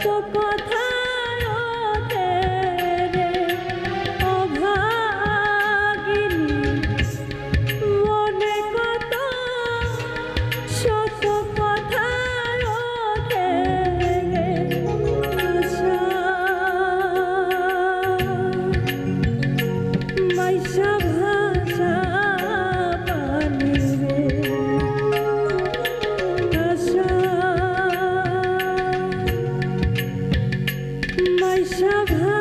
走过他。shabha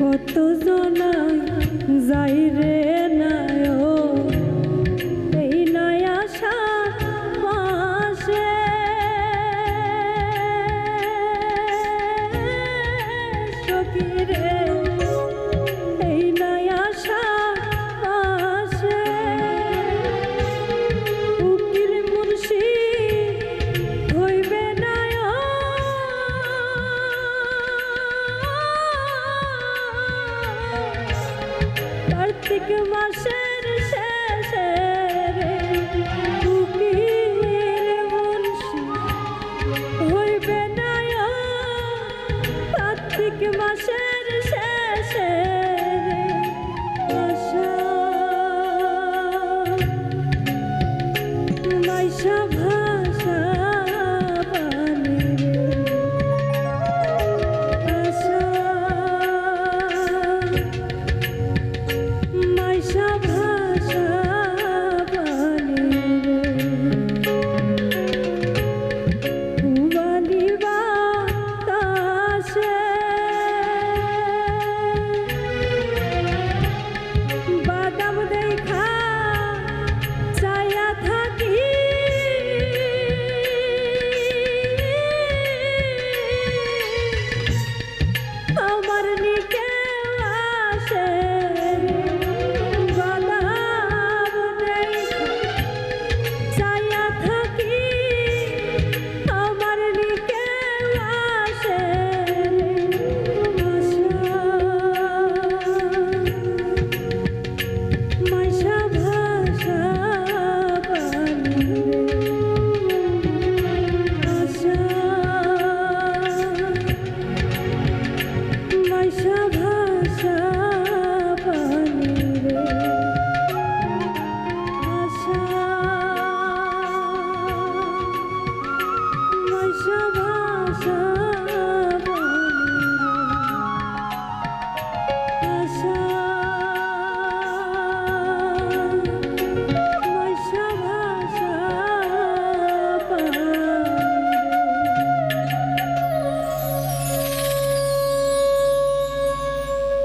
কত জনায় যাই রে নায় এই নয় আশা পাশে। সখী রে।